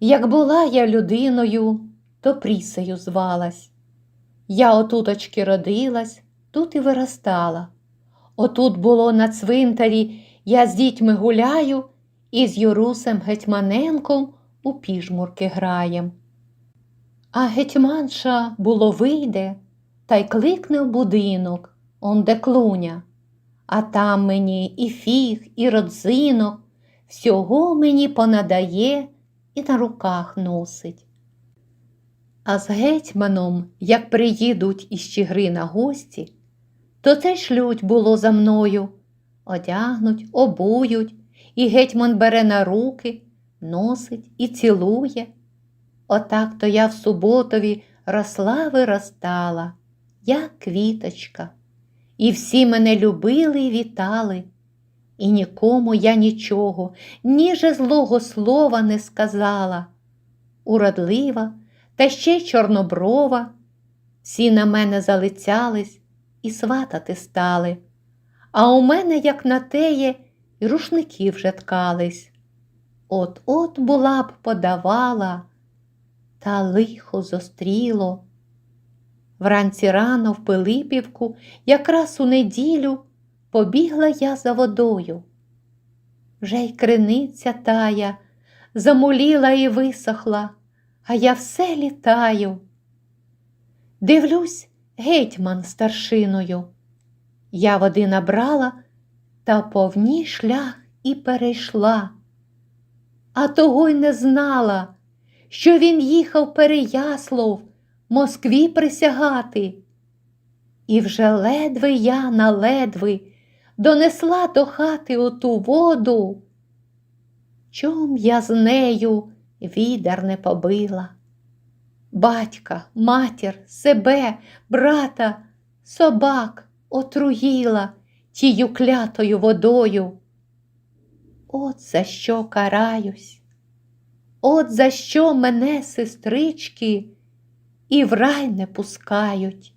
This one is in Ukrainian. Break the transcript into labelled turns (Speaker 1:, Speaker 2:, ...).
Speaker 1: Як була я людиною, то прісею звалась. Я отуточки родилась, тут і виростала. Отут було на цвинтарі, я з дітьми гуляю, і з Юрусем Гетьманенком у піжмурки граєм. А гетьманша було вийде та й кликне в будинок, онде клуня. А там мені і фіг, і родзинок, всього мені понадає і на руках носить. А з гетьманом, як приїдуть із Чигри на гості, то це шлють було за мною. Одягнуть, обують, і гетьман бере на руки, носить і цілує. Отак то я в суботові росла виростала, як квіточка, і всі мене любили і вітали, і нікому я нічого, ніже злого слова не сказала. Уродлива та ще чорноброва, всі на мене залицялись і сватати стали, а у мене, як на теє, і рушники вже ткались. От-от була б подавала, та лихо зостріло. Вранці рано в Пилипівку, якраз у неділю, побігла я за водою. Вже й криниця тая замуліла і висохла, а я все літаю. Дивлюсь, гетьман старшиною. Я води набрала та повній шлях і перейшла, а того й не знала, що він їхав Переяслав Москві присягати. І вже ледве я на ледви донесла до хати оту воду. Чом я з нею відер не побила? Батька, матір, себе, брата, собак отруїла тію клятою водою. От за що караюсь, от за що мене, сестрички, і в рай не пускають.